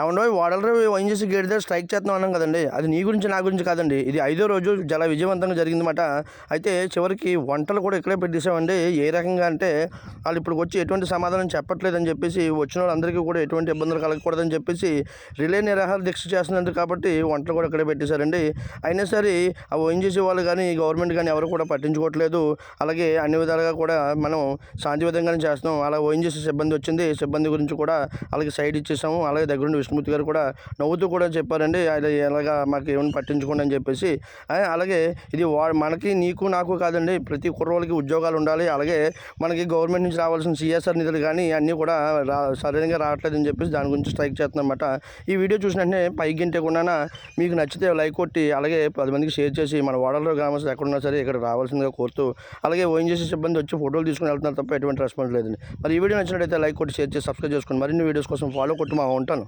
ఏమండో వాడలరు వైన్ చేసి గేట్ దగ్గర స్ట్రైక్ చేస్తున్నాం అన్నాం కదండి. అది నీ గురించి నా గురించి కాదండి. ఇది ఐదో రోజు చాలా విజయవంతంగా జరిగిందన్నమాట. అయితే చివరికి వంటలు కూడా ఇక్కడే పెట్టేసామండి ఏ రకంగా అంటే వాళ్ళు ఇప్పుడు వచ్చి ఎటువంటి సమాధానం చెప్పట్లేదని చెప్పేసి వచ్చిన వాళ్ళందరికీ కూడా ఎటువంటి ఇబ్బందులు కలగకూడదని చెప్పేసి రిలే నిరాహార దీక్ష చేస్తున్నారు కాబట్టి వంటలు కూడా ఇక్కడే పెట్టేశారండి. అయినా సరే ఆ వైన్ చేసే వాళ్ళు కానీ గవర్నమెంట్ కానీ ఎవరు కూడా పట్టించుకోవట్లేదు. అలాగే అన్ని విధాలుగా కూడా మనం శాంతియుతంగానే చేస్తున్నాం. అలా వైన్ చేసే సిబ్బంది వచ్చింది. సిబ్బంది గురించి కూడా అలాగే సైడ్ ఇచ్చేసాము. అలాగే దగ్గరుండి విష్ణుమూర్తి గారు కూడా నవ్వుతూ కూడా చెప్పారండి అది ఎలాగా మాకు ఏమైనా పట్టించుకోండి అని చెప్పేసి. అలాగే ఇది వా మనకి నీకు నాకు కాదండి ప్రతి కుర్రోళ్ళకి ఉద్యోగాలు ఉండాలి. అలాగే మనకి గవర్నమెంట్ నుంచి రావాల్సిన సిఎస్ఆర్ నిధులు కానీ అన్నీ కూడా రా సరైనగా రావట్లేదు అని చెప్పేసి దాని గురించి స్ట్రైక్ చేస్తున్నమాట. ఈ వీడియో చూసిన వెంటనే పైకి మీకు నచ్చితే లైక్ కొట్టి అలాగే పది మందికి షేర్ చేసి మన వాడలో గ్రామస్తులు ఎక్కడున్నా సరే ఇక్కడ రావాల్సిందిగా కోరుతూ అలాగే ఓఎన్జీసీ చేసే సిబ్బంది వచ్చి ఫోటోలు తీసుకుని వెళ్తున్నారు తప్ప ఎటువంటి రెస్పాన్స్ లేదండి. మరి ఈ వీడియో నచ్చినట్లయితే లైక్ కొట్టి షేర్ చేసి సబ్స్క్రైబ్ చేసుకోండి. మరిన్ని వీడియోస్ కోసం ఫాలో కొట్టి మా ఉంటాను.